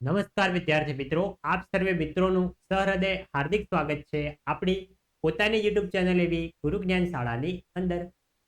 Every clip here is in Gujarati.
નમસ્કાર વિદ્યાર્થી મિત્રો, આપ સર્વે મિત્રોનું સહૃદય હાર્દિક સ્વાગત છે આપણી પોતાની યુટ્યુબ ચેનલ એવી ગુરુ જ્ઞાન શાળાની અંદર.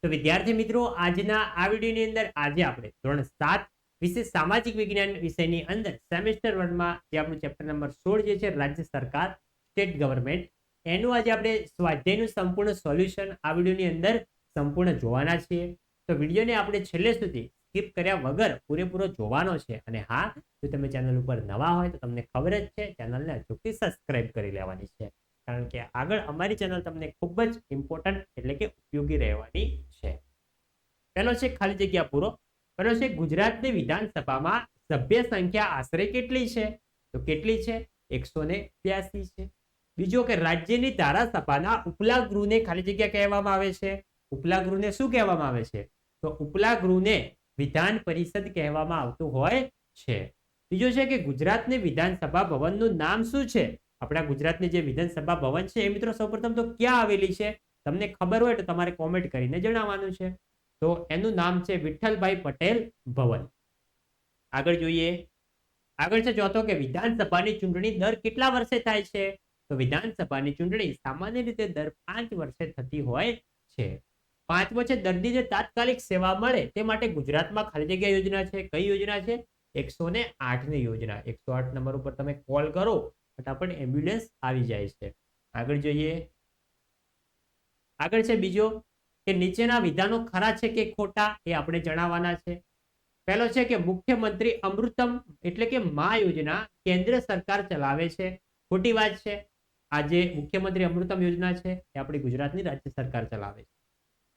તો વિદ્યાર્થી મિત્રો, આજના આ વિડીયોની અંદર આજે આપણે ધોરણ સાત વિશે સામાજિક વિજ્ઞાન વિષયની અંદર સેમેસ્ટર વનમાં જે આપણું ચેપ્ટર નંબર સોળ જે છે રાજ્ય સરકાર સ્ટેટ ગવર્મેન્ટ એનું આજે આપણે સ્વાધ્યાયનું સંપૂર્ણ સોલ્યુશન આ વિડીયોની અંદર સંપૂર્ણ જોવાના છીએ. તો વિડીયોને આપણે છેલ્લે સુધી સ્કીપ કર્યા વગર પૂરેપૂરો જોવાનો છે. અને હા, જો તમે ચેનલ ઉપર નવા હોય તો તમને ખબર જ છે, ચેનલને અચૂકથી સબસ્ક્રાઇબ કરી લેવાની છે. કારણ કે આગળ અમારી ચેનલ તમને ખૂબ જ ઇમ્પોર્ટન્ટ એટલે કે ઉપયોગી રહેવાની છે. પહેલો છે ખાલી જગ્યા પૂરો. પહેલો છે ગુજરાતની વિધાનસભામાં સભ્ય સંખ્યા આશરે કેટલી છે? તો કેટલી છે? એકસો ને બ્યાસી છે. બીજો કે રાજ્યની ધારાસભાના ઉપલા ગૃહને ખાલી જગ્યા કહેવામાં આવે છે. ઉપલા ગૃહને શું કહેવામાં આવે છે? તો ઉપલા ગૃહને વિધાન પરિષદ કહેવામાં આવતું હોય છે. બીજો છે કે ગુજરાતની વિધાનસભા ભવનનું નામ શું છે? આપણા ગુજરાતની જે વિધાનસભા ભવન છે, એ મિત્રો સૌપ્રથમ તો ક્યાં આવેલી છે? તમને ખબર હોય તો તમારે કોમેન્ટ કરીને જણાવવાનું છે. તો એનું નામ છે વિઠ્ઠલભાઈ પટેલ ભવન. આગળ જોઈએ. આગળ છે ચોથો કે વિધાનસભાની ચૂંટણી દર કેટલા વર્ષે થાય છે? તો વિધાનસભાની ચૂંટણી સામાન્ય રીતે દર પાંચ વર્ષે થતી હોય છે. પાંચમો છે દર્દીને તાત્કાલિક સેવા મળે તે માટે ગુજરાતમાં ખાલી જગ્યા યોજના છે, કઈ યોજના છે? એકસો ને આઠની યોજના. એકસો આઠ નંબર ઉપર તમે કોલ કરો, ફટાફટ એમ્બ્યુલન્સ આવી જાય છે. આગળ જોઈએ. આગળ છે બીજો, કે નીચેના વિધાનો ખરા છે કે ખોટા એ આપણે જણાવવાના છે. પહેલો છે કે મુખ્યમંત્રી અમૃતમ એટલે કે મા યોજના કેન્દ્ર સરકાર ચલાવે છે. ખોટી વાત છે. આ જે મુખ્યમંત્રી અમૃતમ યોજના છે એ આપણી ગુજરાતની રાજ્ય સરકાર ચલાવે છે.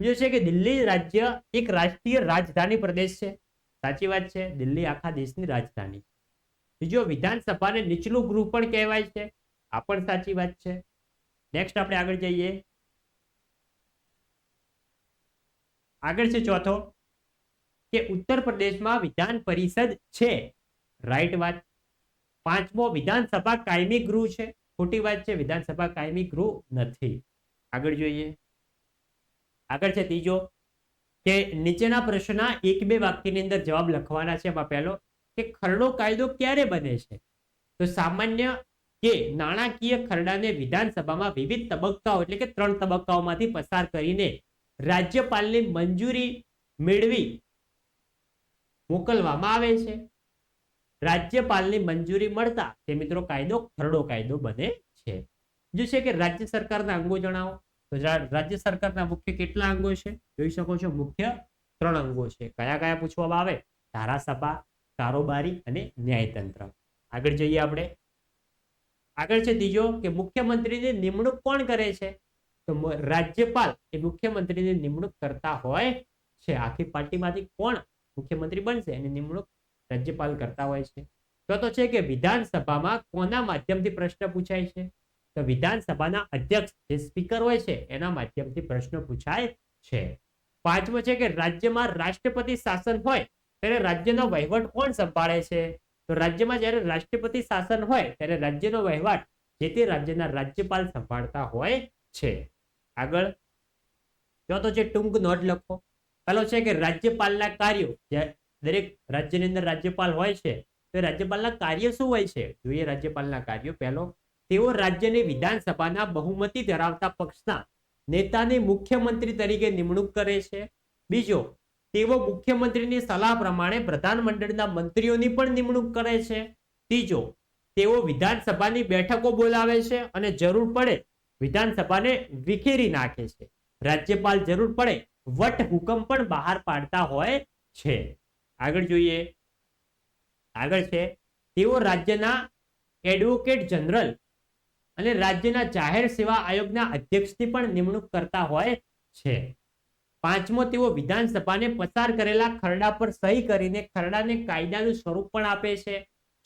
બીજો છે કે દિલ્હી રાજ્ય એક રાષ્ટ્રીય રાજધાની પ્રદેશ છે. સાચી વાત છે, દિલ્હી આખા દેશની રાજધાની. બીજો વિધાનસભાને નીચલું ગૃહ પણ કહેવાય છે, આ પણ સાચી વાત છે. નેક્સ્ટ આપણે આગળ જઈએ. આગળ છે ચોથો, કે ઉત્તર પ્રદેશમાં વિધાન પરિષદ છે. રાઈટ વાત. પાંચમો વિધાનસભા કાયમી ગૃહ છે. ખોટી વાત છે, વિધાનસભા કાયમી ગૃહ નથી. આગળ જોઈએ. આગળ છે ત્રીજો, કે નીચેના પ્રશ્નના એક બે વાક્યની અંદર જવાબ લખવાના છે એમાં પહેલો, કે ખરડો કાયદો ક્યારે બને છે? તો સામાન્ય કે નાણાકીય ખરડાને વિધાનસભામાં વિવિધ તબક્કાઓ એટલે કે ત્રણ તબક્કાઓમાંથી પસાર કરીને રાજ્યપાલની મંજૂરી મેળવી મોકલવામાં આવે છે. રાજ્યપાલની મંજૂરી મળતા તે મિત્રો કાયદો ખરડો કાયદો બને છે. બીજું છે કે રાજ્ય સરકારના અંગો જણાવો. તો રાજ્ય સરકારના મુખ્ય કેટલા અંગો છે? જોઈ શકો છો, મુખ્ય ત્રણ અંગો છે. કયા કયા પૂછવામાં આવે? ધારાસભા, કારોબારી અને ન્યાયતંત્ર. આગળ જઈએ આપણે. આગળ છે ત્રીજો કે મુખ્યમંત્રીની નિમણૂક કોણ કરે છે? તો રાજ્યપાલ એ મુખ્યમંત્રીની નિમણૂક કરતા હોય છે. આખી પાર્ટીમાંથી કોણ મુખ્યમંત્રી બનશે? એની નિમણૂક રાજ્યપાલ કરતા હોય છે. ચોથો છે કે વિધાનસભામાં કોના માધ્યમથી પ્રશ્ન પૂછાય છે? તો વિધાનસભાના અધ્યક્ષ જે સ્પીકર હોય છે, એના માધ્યમથી પ્રશ્ન પૂછાય છે. પાંચમો છે કે રાજ્યમાં રાષ્ટ્રપતિ શાસન હોય, ત્યારે રાજ્યનો વહીવટ કોણ સંભાળે છે? તો રાજ્યમાં જ્યારે રાષ્ટ્રપતિ શાસન હોય, ત્યારે રાજ્યનો વહીવટ જે તે રાજ્યના રાજ્યપાલ સંભાળતા હોય છે. આગળ ચોથો છે ટૂંક નોટ લખો. પેલો છે કે રાજ્યપાલના કાર્યો દરેક રાજ્યની અંદર રાજ્યપાલ હોય છે, તો રાજ્યપાલના કાર્ય શું હોય છે? જોઈએ રાજ્યપાલના કાર્યો પહેલો. તેઓ રાજ્યની વિધાનસભાના બહુમતી ધરાવતા પક્ષના નેતાની મુખ્યમંત્રી તરીકે નિમણૂક કરે છે. બીજો, તેઓ મુખ્યમંત્રીની સલાહ પ્રમાણે પ્રધાનમંડળના મંત્રીઓની પણ નિમણૂક કરે છે. ત્રીજો, તેઓ વિધાનસભાની બેઠકો બોલાવે છે અને જરૂર પડે વિધાનસભાને વિખેરી નાખે છે. રાજ્યપાલ જરૂર પડે વટ હુકમ પણ બહાર પાડતા હોય છે. આગળ જોઈએ. આગળ છે. તેઓ રાજ્યના એડવોકેટ જનરલ અને રાજ્યના જાહેર સેવા આયોગના અધ્યક્ષની પણ નિમણૂક કરતા હોય છે. પાંચમો, તેઓ વિધાનસભાને પસાર કરેલા ખરડા પર સહી કરીને ખરડાને કાયદાનું સ્વરૂપ પણ આપે છે.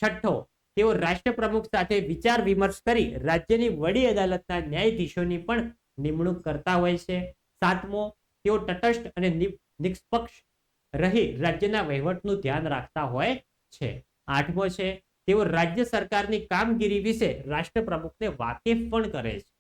છઠ્ઠો, તેઓ રાષ્ટ્રપ્રમુખ સાથે વિચાર વિમર્શ કરી રાજ્યની વડી અદાલતના ન્યાયાધીશોની પણ નિમણૂક કરતા હોય છે. સાતમો, તેઓ તટસ્થ અને નિષ્પક્ષ રહી રાજ્યના વહીવટનું ધ્યાન રાખતા હોય છે. આઠમો છે તેઓ રાજ્ય સરકારની કામગીરી વિશે રાષ્ટ્રપ્રમુખને વાકેફ પણ કરે છે.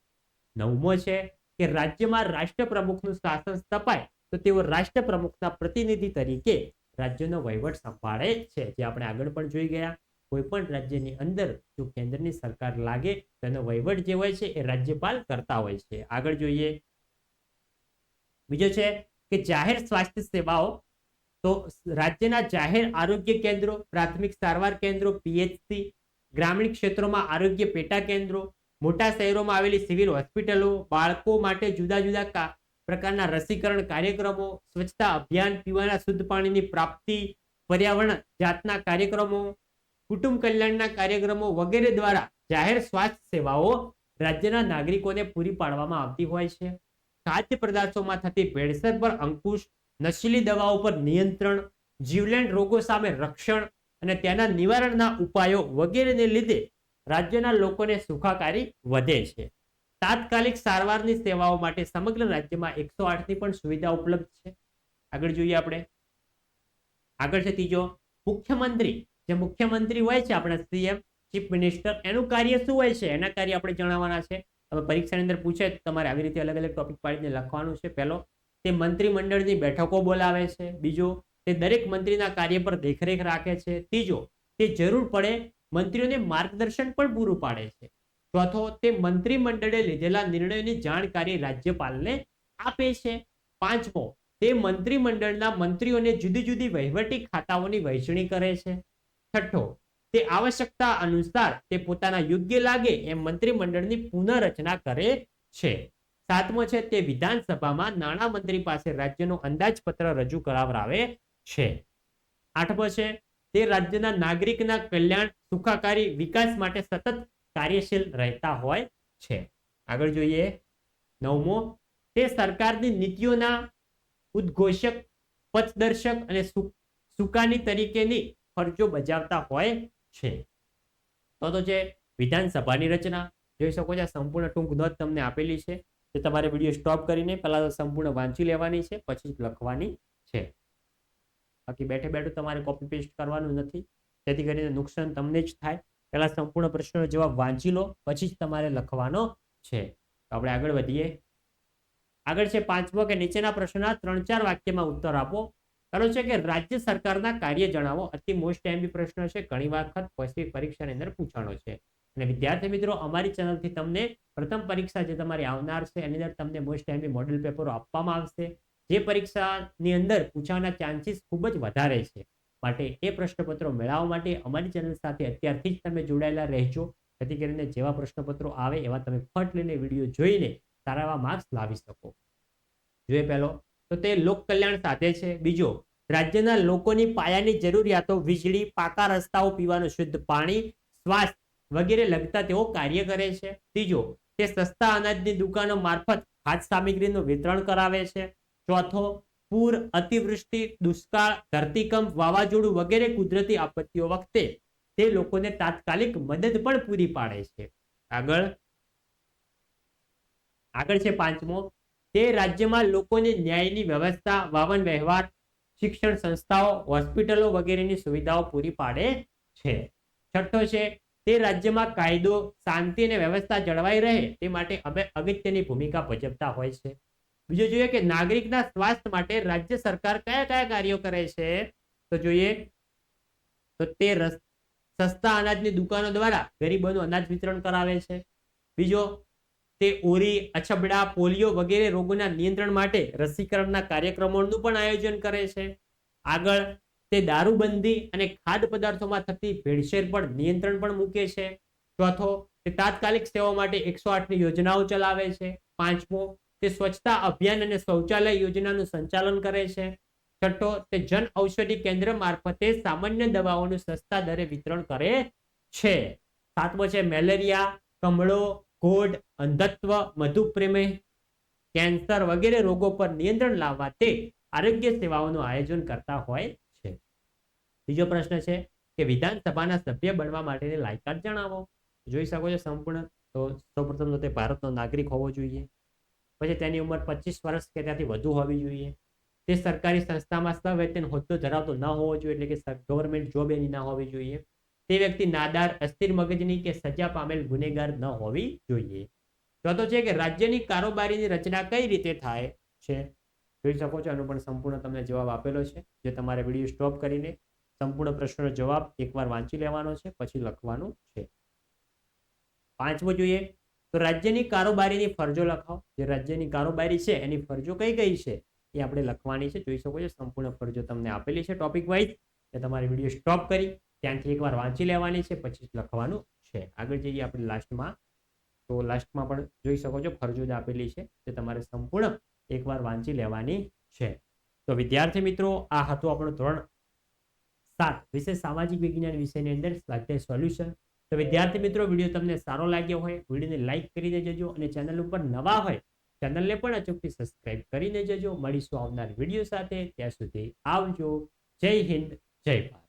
નવમો છે કે રાજ્યમાં રાષ્ટ્રપ્રમુખનું શાસન સ્થપાય તો તેઓ રાષ્ટ્રપ્રમુખના પ્રતિનિધિ તરીકે રાજ્યનો વહીવટ સંભાળે છે. જે આપણે આગળ પણ જોઈ ગયા. કોઈ પણ રાજ્યની અંદર જો કેન્દ્રની સરકાર લાગે તો એનો વહીવટ જે હોય છે એ રાજ્યપાલ કરતા હોય છે. આગળ જોઈએ. બીજો છે કે જાહેર સ્વાસ્થ્ય સેવાઓ તો રાજ્યના જાહેર આરોગ્ય કેન્દ્રો, પ્રાથમિક સારવાર કેન્દ્રો, પીએચસી, ગ્રામીણ ક્ષેત્રોમાં આરોગ્ય પેટા કેન્દ્રો, મોટા શહેરોમાં આવેલી સિવિલ હોસ્પિટલો, બાળકો માટે જુદા જુદા પ્રકારના રસીકરણ કાર્યક્રમો, સ્વચ્છતા અભિયાન, પીવાના શુદ્ધ પાણીની પ્રાપ્તિ, પર્યાવરણ જાતના કાર્યક્રમો, કુટુંબ કલ્યાણના કાર્યક્રમો વગેરે દ્વારા જાહેર સ્વાસ્થ્ય સેવાઓ રાજ્યના નાગરિકોને પૂરી પાડવામાં આવતી હોય છે. ખાદ્ય પદાર્થોમાં થતી ભેળસેળ પર અંકુશ નશીલી દવાઓ પર નિયંત્રણ, જીવલેણ રોગો સામે રક્ષણ અને તેના નિવારણના ઉપાયો વગેરેને લીધે રાજ્યના લોકોને સુખાકારી વધે છે. તાત્કાલિક સારવારની સેવાઓ માટે સમગ્ર રાજ્યમાં એકસો આઠની પણ સુવિધા ઉપલબ્ધ છે. આગળ જોઈએ આપણે. આગળ છે ત્રીજો. મુખ્યમંત્રી. જે મુખ્યમંત્રી હોય છે આપણા સીએમ, ચીફ મિનિસ્ટર, એનું કાર્ય શું હોય છે? એના કાર્ય આપણે જણાવવાના છે. હવે પરીક્ષાની અંદર પૂછે તમારે આવી રીતે અલગ અલગ ટોપિક પાડીને લખવાનું છે. પહેલો તે મંત્રીમંડળની બેઠકો બોલાવે છે, બીજો તે દરેક મંત્રીના કાર્ય પર દેખરેખ રાખે છે, ત્રીજો તે જરૂર પડે મંત્રીઓને માર્ગદર્શન પણ પૂરું પાડે છે. ચોથો તે મંત્રીમંડળે લીધેલા નિર્ણયોની જાણકારી રાજ્યપાલને આપે છે. પાંચમો તે મંત્રીમંડળના મંત્રીઓને જુદી જુદી વહીવટી ખાતાઓની વહેંચણી કરે છે. છઠ્ઠો તે આવશ્યકતા અનુસાર તે પોતાના યોગ્ય લાગે એમ મંત્રીમંડળની પુનઃરચના કરે છે. સાતમો છે તે વિધાનસભામાં નાણાં મંત્રી પાસે રાજ્યનો અંદાજપત્ર રજૂ કરાવરાવે છે. આઠમો છે તે રાજ્યના નાગરિકના કલ્યાણ, સુખાકારી, વિકાસ માટે સતત કાર્યશીલ રહેતા હોય છે. આગળ જોઈએ નવમો, તે સરકારની નીતિઓના ઉદ્ઘોષક, પથદર્શક અને સુકાની તરીકેની ફરજો બજાવતા હોય છે. તો તો છે વિધાનસભાની રચના, જોઈ શકો છો સંપૂર્ણ ટૂંક નોંધ તમને આપેલી છે. જે તમારે વીડિયો સ્ટોપ કરીને પહેલાં સંપૂર્ણ વાંચી લેવાની છે, પછી લખવાની છે. બાકી બેઠે બેઠું તમારે કોપી પેસ્ટ કરવાનું નથી. જેથી કરીને નુકસાન તમને જ થાય. પહેલાં સંપૂર્ણ પ્રશ્નનો જવાબ વાંચી લો, પછી જ તમારે લખવાનો છે. તો આપણે આગળ વધીએ. આગળ છે પાંચમો કે નીચેના પ્રશ્નના ત્રણ ચાર વાક્યમાં ઉત્તર આપો. કરો છે કે રાજ્ય સરકારના કાર્ય જણાવો? અતિ મોસ્ટ એમબી પ્રશ્ન છે, ઘણી વખત પછી પરીક્ષાની અંદર પૂછાણો છે. અને વિદ્યાર્થી મિત્રો, અમારી ચેનલથી તમને પ્રથમ પરીક્ષા જે તમારી આવનાર છે, એની અંદર તમને મોસ્ટ એમબી મોડેલ પેપરો આપવામાં આવશે. જે પરીક્ષાની અંદર પૂછવાના ચાન્સીસ ખૂબ જ વધારે છે. માટે એ પ્રશ્નપત્રો મેળવવા માટે અમારી ચેનલ સાથે અત્યારથી જ તમે જોડાયેલા રહેજો. જેથી કરીને જેવા પ્રશ્નપત્રો આવે એવા તમે ફટ લઈને વીડિયો જોઈને સારા એવા માર્ક્સ લાવી શકો. જોઈએ પહેલો. તો તે લોક કલ્યાણ સાથે છે. બીજો, રાજ્યના લોકોની પાયાની જરૂરિયાતો, વીજળી, પાકા રસ્તાઓ, પીવાનું શુદ્ધ પાણી, સ્વાસ્થ્ય વગેરે લગતા તેઓ કાર્ય કરે છે. ત્રીજો, તે સસ્તા અનાજની દુકાનો મારફત ખાદ્ય સામગ્રીનું વિતરણ કરાવે છે. ચોથો, પૂર, અતિવૃષ્ટિ, દુષ્કાળ, ધરતીકંપ, વાવાઝોડું વગેરે કુદરતી આપત્તિઓ વખતે તે લોકોને તાત્કાલિક મદદ પણ પૂરી પાડે છે. આગળ આગળ છે પાંચમો, તે રાજ્યમાં લોકોને ન્યાયની વ્યવસ્થા વાવન વ્યવહાર, શિક્ષણ સંસ્થાઓ, હોસ્પિટલો વગેરેની સુવિધાઓ પૂરી પાડે છે. છઠ્ઠો છે તે રાજ્યમાં કાયદો, શાંતિ અને વ્યવસ્થા જળવાઈ રહે તે માટે અમે અગત્યની ભૂમિકા ભજવતા હોય છે. બીજું જોઈએ કે નાગરિકના સ્વાસ્થ્ય માટે રાજ્ય સરકાર કયા કયા કાર્યો કરે છે? તો જોઈએ, તો તે સસ્તા અનાજની દુકાનો દ્વારા ગરીબોનું અનાજ વિતરણ કરાવે છે. બીજો, તે ઓરી, અછબડા, પોલિયો વગેરે રોગોના નિયંત્રણ માટે રસીકરણના કાર્યક્રમોનું પણ આયોજન કરે છે. આગળ તે દારૂબંધી અને ખાદ્ય પદાર્થોમાં થતી ભેળસેળ પર નિયંત્રણ પણ મૂકે છે. ચોથો, તે તાત્કાલિક સેવા માટે એકસો આઠની યોજનાઓ ચલાવે છે. પાંચમો, તે સ્વચ્છતા અભિયાન અને શૌચાલય યોજનાનું સંચાલન કરે છે. છઠ્ઠો, તે જન ઔષધિ કેન્દ્ર મારફતે સામાન્ય દવાઓનું સસ્તા દરે વિતરણ કરે છે. સાતમો છે મેલેરિયા, કમળો ગોડ અંધત્વ, મધુપ્રેમે, કેન્સર વગેરે રોગો પર નિયંત્રણ લાવવા તે આરોગ્ય સેવાઓનું આયોજન કરતા હોય બીજો પ્રશ્ન છે કે વિધાનસભાના સભ્ય બનવા માટેની લાયકાત જણાવો. જોઈ શકો છો સંપૂર્ણ. તો સૌપ્રથમ તો તે ભારતનો નાગરિક હોવો જોઈએ. પછી તેની ઉંમર પચીસ વર્ષ કે ત્યાંથી વધુ હોવી જોઈએ. તે સરકારી સંસ્થામાં સવેતન હોદ્દો ધરાવતો ન હોવો જોઈએ, એટલે કે ગવર્મેન્ટ જોબ એની ના હોવી જોઈએ. તે વ્યક્તિ નાદાર, અસ્થિર મગજની કે સજા પામેલ ગુનેગાર ન હોવી જોઈએ. ચોથો છે કે રાજ્યની કારોબારીની રચના કઈ રીતે થાય છે? જોઈ શકો છો એનો પણ સંપૂર્ણ તમને જવાબ આપેલો છે. જે તમારે વીડિયો સ્ટોપ કરીને સંપૂર્ણ પ્રશ્નનો જવાબ એકવાર વાંચી લેવાનો છે, પછી લખવાનું છે. પાંચમું જોઈએ, તો રાજ્યની કારોબારીની ફરજો લખાવો. જે રાજ્યની કારોબારી છે, એની ફરજો કઈ કઈ છે? એ આપણે લખવાની છે. જોઈ શકો છો, સંપૂર્ણ ફરજો તમને આપેલી છે ટોપિક વાઇઝ એ તમારી વીડિયો સ્ટોપ કરી, ત્યાંથી એકવાર વાંચી લેવાની છે, પછી લખવાનું છે. આગળ જઈએ આપણે લાસ્ટમાં તો લાસ્ટમાં પણ જોઈ શકો છો, ફરજો જ આપેલી છે તે તમારે સંપૂર્ણ એકવાર વાંચી લેવાની છે. તો વિદ્યાર્થી મિત્રો, આ હતું આપણું ધોરણ સાત. વિશે સામાજિક વિજ્ઞાન વિષયની અંદર સ્વાધ્યાય સોલ્યુશન તો વિદ્યાર્થી મિત્રો, વીડિયો તમને સારો લાગ્યો હોય, વિડીયોને લાઈક કરીને જજો અને ચેનલ ઉપર નવા હોય ચેનલને પણ અચૂકથી સબસ્ક્રાઇબ કરીને જજો. મળીશું આવનાર વીડિયો સાથે. ત્યાં સુધી આવજો. જય હિન્દ, જય ભારત.